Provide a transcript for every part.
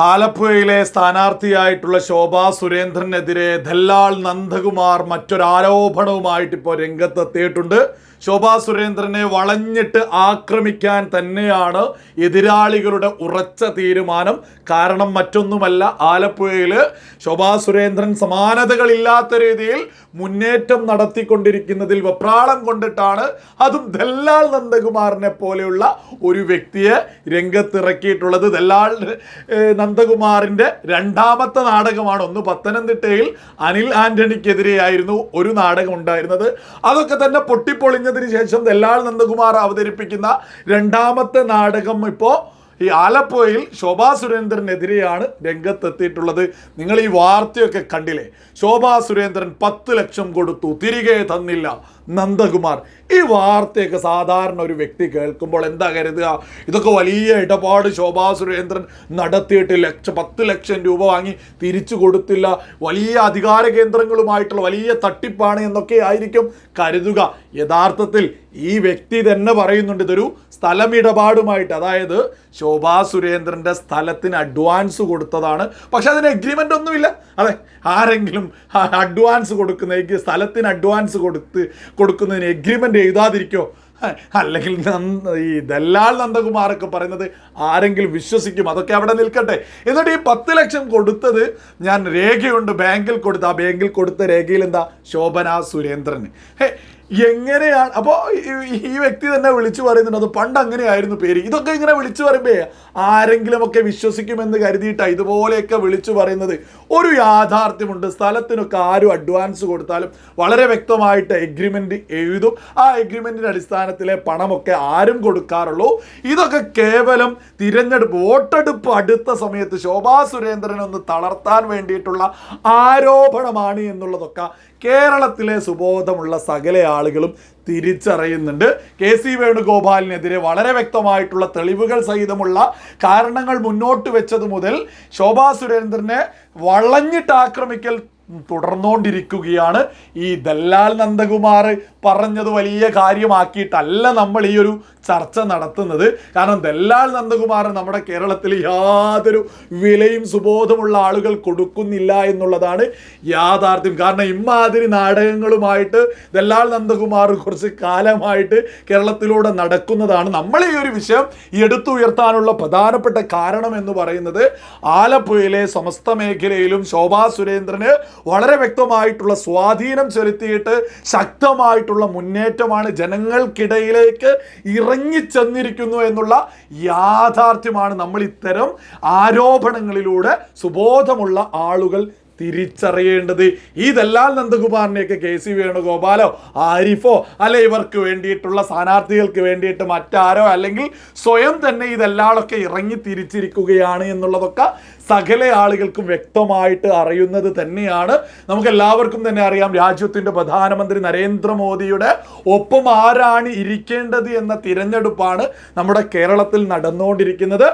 ആലപ്പുഴയിലെ സ്ഥാനാർത്ഥിയായിട്ടുള്ള ശോഭാ സുരേന്ദ്രനെതിരെ ദല്ലാൾ നന്ദകുമാർ മറ്റൊരാരോപണവുമായിട്ട് ഇപ്പോൾ രംഗത്തെത്തിയിട്ടുണ്ട്. ശോഭാ സുരേന്ദ്രനെ വളഞ്ഞിട്ട് ആക്രമിക്കാൻ തന്നെയാണ് എതിരാളികളുടെ ഉറച്ച തീരുമാനം. കാരണം മറ്റൊന്നുമല്ല ആലപ്പുഴയിൽ ശോഭാ സുരേന്ദ്രൻ സമാനതകളില്ലാത്ത രീതിയിൽ മുന്നേറ്റം നടത്തിക്കൊണ്ടിരിക്കുന്നതിൽ വെപ്രാളം കൊണ്ടിട്ടാണ് അതും ദല്ലാൾ നന്ദകുമാറിനെ പോലെയുള്ള ഒരു വ്യക്തിയെ രംഗത്തിറക്കിയിട്ടുള്ളത്. ദല്ലാൾ ഏഹ്, നന്ദകുമാറിന്റെ രണ്ടാമത്തെ നാടകമാണ്. ഒന്ന് പത്തനംതിട്ടയിൽ അനിൽ ആന്റണിക്കെതിരെയായിരുന്നു ഒരു നാടകം ഉണ്ടായിരുന്നത്. അതൊക്കെ തന്നെ പൊട്ടിപ്പൊളിഞ്ഞതിന് ശേഷം ദല്ലാൾ നന്ദകുമാർ അവതരിപ്പിക്കുന്ന രണ്ടാമത്തെ നാടകം ഇപ്പോൾ ഈ ആലപ്പുഴയിൽ ശോഭാ സുരേന്ദ്രനെതിരെയാണ് രംഗത്തെത്തിയിട്ടുള്ളത്. നിങ്ങൾ ഈ വാർത്തയൊക്കെ കണ്ടില്ലേ? ശോഭാ സുരേന്ദ്രൻ പത്ത് ലക്ഷം കൊടുത്തു തിരികെ തന്നില്ല. നന്ദകുമാർ ഈ വാർത്തയൊക്കെ സാധാരണ ഒരു വ്യക്തി കേൾക്കുമ്പോൾ എന്താ കരുതുക? ഇതൊക്കെ വലിയ ഇടപാട് ശോഭാ സുരേന്ദ്രൻ നടത്തിയിട്ട് ലക്ഷ പത്ത് ലക്ഷം രൂപ വാങ്ങി തിരിച്ചു കൊടുത്തില്ല. വലിയ അധികാര കേന്ദ്രങ്ങളുമായിട്ടുള്ള വലിയ തട്ടിപ്പാണ് എന്നൊക്കെ ആയിരിക്കും കരുതുക. യഥാർത്ഥത്തിൽ ഈ വ്യക്തി തന്നെ പറയുന്നുണ്ട് ഇതൊരു സ്ഥലമിടപാടുമായിട്ട്. അതായത് ശോഭാ സുരേന്ദ്രന്റെ സ്ഥലത്തിന് അഡ്വാൻസ് കൊടുത്തതാണ്. പക്ഷെ അതിന് എഗ്രിമെന്റ് ഒന്നുമില്ല. അതെ ആരെങ്കിലും അഡ്വാൻസ് കൊടുക്കുന്ന സ്ഥലത്തിന് അഡ്വാൻസ് കൊടുത്ത് കൊടുക്കുന്നതിന് എഗ്രിമെന്റ് എഴുതാതിരിക്കോ? അല്ലെങ്കിൽ ഈ ദല്ലാൽ നന്ദകുമാറൊക്കെ പറയുന്നത് ആരെങ്കിലും വിശ്വസിക്കും. അതൊക്കെ അവിടെ നിൽക്കട്ടെ. എന്നിട്ട് ഈ പത്ത് ലക്ഷം കൊടുത്തത് ഞാൻ രേഖയുണ്ട്. ബാങ്കിൽ കൊടുത്ത ആ ബാങ്കിൽ കൊടുത്ത രേഖയിൽ എന്താ? ശോഭന സുരേന്ദ്രന്. ഹേ എങ്ങനെയാണ്? അപ്പോൾ ഈ വ്യക്തി തന്നെ വിളിച്ചു പറയുന്നുണ്ട് അത് പണ്ട് അങ്ങനെയായിരുന്നു പേര്. ഇതൊക്കെ ഇങ്ങനെ വിളിച്ചു പറയുമ്പേ ആരെങ്കിലുമൊക്കെ വിശ്വസിക്കുമെന്ന് കരുതിയിട്ടാണ് ഇതുപോലെയൊക്കെ വിളിച്ചു പറയുന്നത്. ഒരു യാഥാർത്ഥ്യമുണ്ട്. സ്ഥലത്തിനൊക്കെ ആരും അഡ്വാൻസ് കൊടുത്താലും വളരെ വ്യക്തമായിട്ട് എഗ്രിമെന്റ് എഴുതും. ആ എഗ്രിമെന്റിന്റെ അടിസ്ഥാനത്തിലെ പണമൊക്കെ ആരും കൊടുക്കാറുള്ളൂ. ഇതൊക്കെ കേവലം തിരഞ്ഞെടുപ്പ് വോട്ടെടുപ്പ് അടുത്ത സമയത്ത് ശോഭാ സുരേന്ദ്രൻ ഒന്ന് തളർത്താൻ വേണ്ടിയിട്ടുള്ള ആരോപണമാണ് എന്നുള്ളതൊക്കെ കേരളത്തിലെ സുബോധമുള്ള സകല ആളുകളും തിരിച്ചറിയുന്നുണ്ട്. കെ സി വേണുഗോപാലിനെതിരെ വളരെ വ്യക്തമായിട്ടുള്ള തെളിവുകൾ സഹിതമുള്ള കാരണങ്ങൾ മുന്നോട്ട് വെച്ചത് മുതൽ ശോഭാ സുരേന്ദ്രനെ വളഞ്ഞിട്ട് ആക്രമിക്കൽ തുടർന്നുകൊണ്ടിരിക്കുകയാണ്. ഈ ദല്ലാൽ നന്ദകുമാർ പറഞ്ഞത് വലിയ കാര്യമാക്കിയിട്ടല്ല നമ്മൾ ഈ ഒരു ചർച്ച നടത്തുന്നത്. കാരണം ദല്ലാൽ നന്ദകുമാർ നമ്മുടെ കേരളത്തിൽ യാതൊരു വിലയും സുബോധമുള്ള ആളുകൾ കൊടുക്കുന്നില്ല എന്നുള്ളതാണ് യാഥാർത്ഥ്യം. കാരണം ഇമാതിരി നാടകങ്ങളുമായിട്ട് ദല്ലാൽ നന്ദകുമാർ കുറച്ച് കാലമായിട്ട് കേരളത്തിലൂടെ നടക്കുന്നതാണ്. നമ്മൾ ഈ ഒരു വിഷയം എടുത്തുയർത്താനുള്ള പ്രധാനപ്പെട്ട കാരണം എന്ന് പറയുന്നത് ആലപ്പുഴയിലെ സമസ്ത മേഖലയിലും ശോഭാ സുരേന്ദ്രന് വളരെ വ്യക്തമായിട്ടുള്ള സ്വാധീനം ചെലുത്തിയിട്ട് ശക്തമായിട്ടുള്ള മുന്നേറ്റമാണ് ജനങ്ങൾക്കിടയിലേക്ക് ഇറങ്ങിച്ചെന്നിരിക്കുന്നു എന്നുള്ള യാഥാർത്ഥ്യമാണ് നമ്മൾ ഇത്തരം ആരോപണങ്ങളിലൂടെ സുബോധമുള്ള ആളുകൾ തിരിച്ചറിയേണ്ടത് ഇതെല്ലാം നന്ദകുമാറിനെയൊക്കെ കെ സി വേണുഗോപാലോ ആരിഫോ അല്ലെ ഇവർക്ക് വേണ്ടിയിട്ടുള്ള സ്ഥാനാർത്ഥികൾക്ക് വേണ്ടിയിട്ട് മറ്റാരോ അല്ലെങ്കിൽ സ്വയം തന്നെ ഇതെല്ലാളൊക്കെ ഇറങ്ങി തിരിച്ചിരിക്കുകയാണ് എന്നുള്ളതൊക്കെ സകല ആളുകൾക്കും വ്യക്തമായിട്ട് അറിയുന്നത് തന്നെയാണ്. നമുക്ക് എല്ലാവർക്കും തന്നെ അറിയാം രാജ്യത്തിന്റെ പ്രധാനമന്ത്രി നരേന്ദ്രമോദിയുടെ ഒപ്പം ആരാണ് ഇരിക്കേണ്ടത് എന്ന തിരഞ്ഞെടുപ്പാണ് നമ്മുടെ കേരളത്തിൽ നടന്നുകൊണ്ടിരിക്കുന്നത്.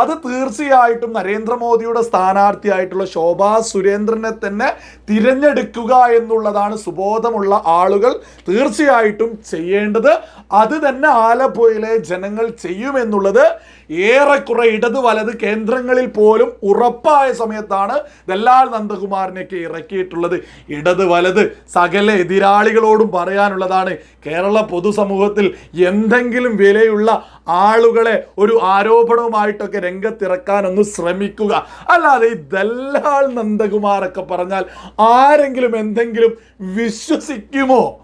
അത് തീർച്ചയായിട്ടും നരേന്ദ്രമോദിയുടെ സ്ഥാനാർത്ഥിയായിട്ടുള്ള ശോഭാ സുരേന്ദ്രനെ തന്നെ തിരഞ്ഞെടുക്കുക എന്നുള്ളതാണ് സുബോധമുള്ള ആളുകൾ തീർച്ചയായിട്ടും ചെയ്യേണ്ടത്. അത് തന്നെ ആലപ്പുഴയിലെ ജനങ്ങൾ ചെയ്യുമെന്നുള്ളത് ഏറെക്കുറെ ഇടത് വലത് കേന്ദ്രങ്ങളിൽ പോലും ഉറപ്പായ സമയത്താണ് ദല്ലാൽ നന്ദകുമാറിനെയൊക്കെ ഇറക്കിയിട്ടുള്ളത്. ഇടത് വലത് സകല എതിരാളികളോടും പറയാനുള്ളതാണ് കേരള പൊതുസമൂഹത്തിൽ എന്തെങ്കിലും വിലയുള്ള ആളുകളെ ഒരു ആരോപണവുമായിട്ടൊക്കെ രംഗത്തിറക്കാൻ ഒന്ന് ശ്രമിക്കുക. അല്ലാതെ ഈ ദല്ലാൾ നന്ദകുമാറൊക്കെ പറഞ്ഞാൽ ആരെങ്കിലും എന്തെങ്കിലും വിശ്വസിക്കുമോ?